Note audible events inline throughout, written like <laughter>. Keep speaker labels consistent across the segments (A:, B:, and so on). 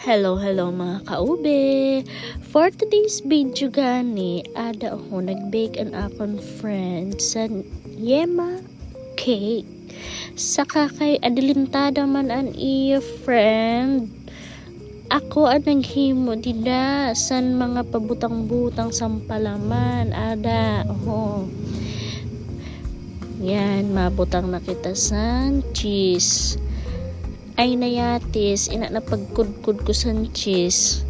A: Hello, hello mga kaube! For today's video gani, ada ako nag-bake ang akong friend sa Yema Cake. Saka kay adilintada man ang iya friend. Ako ang naghimo dida san mga pabutang-butang sampalaman. Ada, oh. Yan, mabutang na kita sa cheese ay nayatis. Ina na pagkudkud ko sa cheese.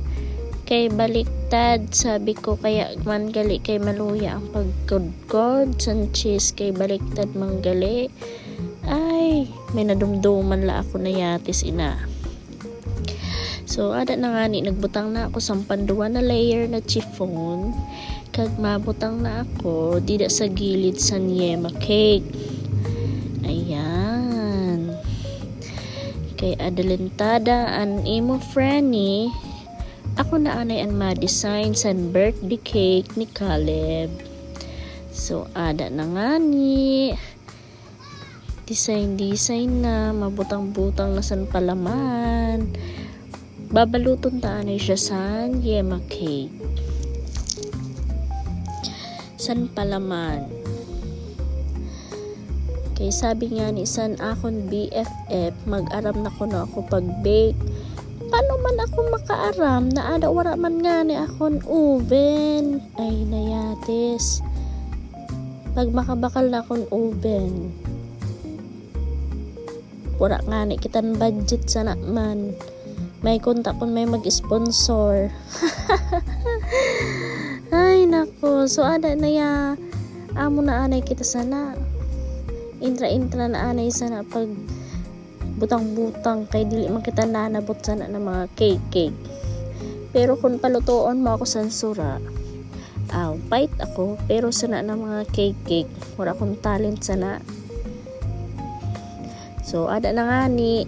A: Kay baliktad sabi ko kaya man gali kay maluya ang pagkudkod sa cheese. Kay baliktad man gali ay may nadumduman la ako nayatis ina. So ada na nga ni nagbutang na ako sa panduwa na layer na chiffon. Kag mabutang na ako dida sa gilid sa yema cake. Ayan kay adalentada an imo friendly ako na anay an ma-design sa birthday cake ni Caleb. So ada na nga ni. Design design na mabutang-butang na san palaman. Babaluton ta anay siya san yema cake. San palaman Kay sabi nga ni San akon BFF, mag-aram na ko na ako pag-bake. Paano man ako makaaram na ada wala man nga ni akon oven? Ay nayates. Pag makabakal na akon oven. Wala nga ni kitan budget sa man. May kontak kun may mag-sponsor. <laughs> Ay nako, so ada na ya. Amo na anay kita sana intra-intra na anay sana pag butang-butang kay dili man kita nanabot sana ng mga cake cake pero kung palutoon mo ako sa sura aw bite ako pero sana ng mga cake cake wala akong talent sana. So ada na nga ni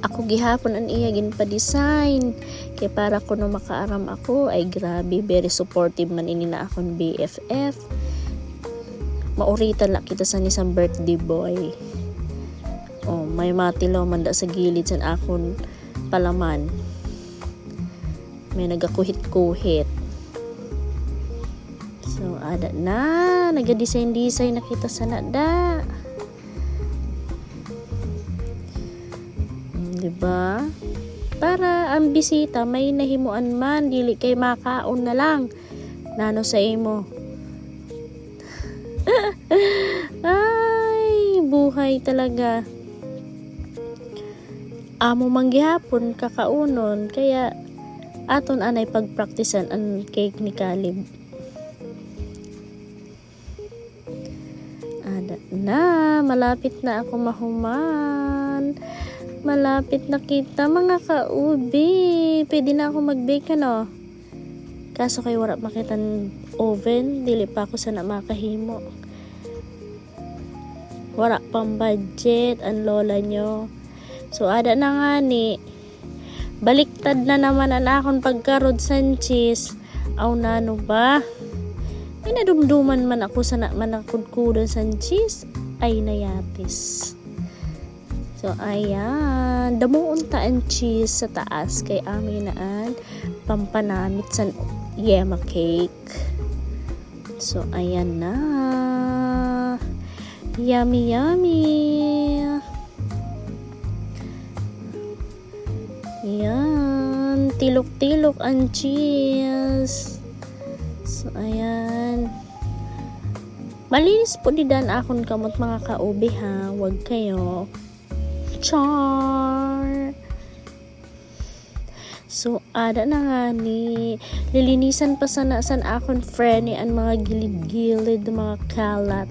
A: ako gihapon ang iya gin pa design kay para kuno makaaram ako ay grabe very supportive man ini na akong BFF mauritan la kita sa isang birthday boy. Oh may matilaw man da sa gilid sa akon palaman. May nagakuhit-kuhit. So ada na. Naga-design-design na kita sa nada. Hmm, diba? Para ang bisita may nahimuan man dili kay makaon na lang. Nano sa imo Ay, buhay talaga. Amo manggihapon kakaunon kaya aton anay pagpraktisan ang cake ni Kalib. Ada na, malapit na ako mahuman. Malapit na kita mga kaubi. Pwede na ako mag-bake ano. Kaso kay wala makitan oven, dili pa ako sana makahimo. Wala pang budget ang lola nyo. So ada na nga ni baliktad na naman ang akong pagkarod Sanchez. Aw nano ba? Ay nadumduman man ako sa na, manakudkudan Sanchez. Ay nayatis. So, ayan. Damuunta ang cheese sa taas kay amin naan pampanamit sa yema cake. So, ayan na. Yummy, yummy. Ayan. Tilok-tilok ang cheese. So, ayan. Malinis po di dan akon kamot mga kaubi ha. Huwag kayo. Char! So, ada na nga ni lilinisan pa sana san akon friend ni ang mga gilid-gilid mga kalat.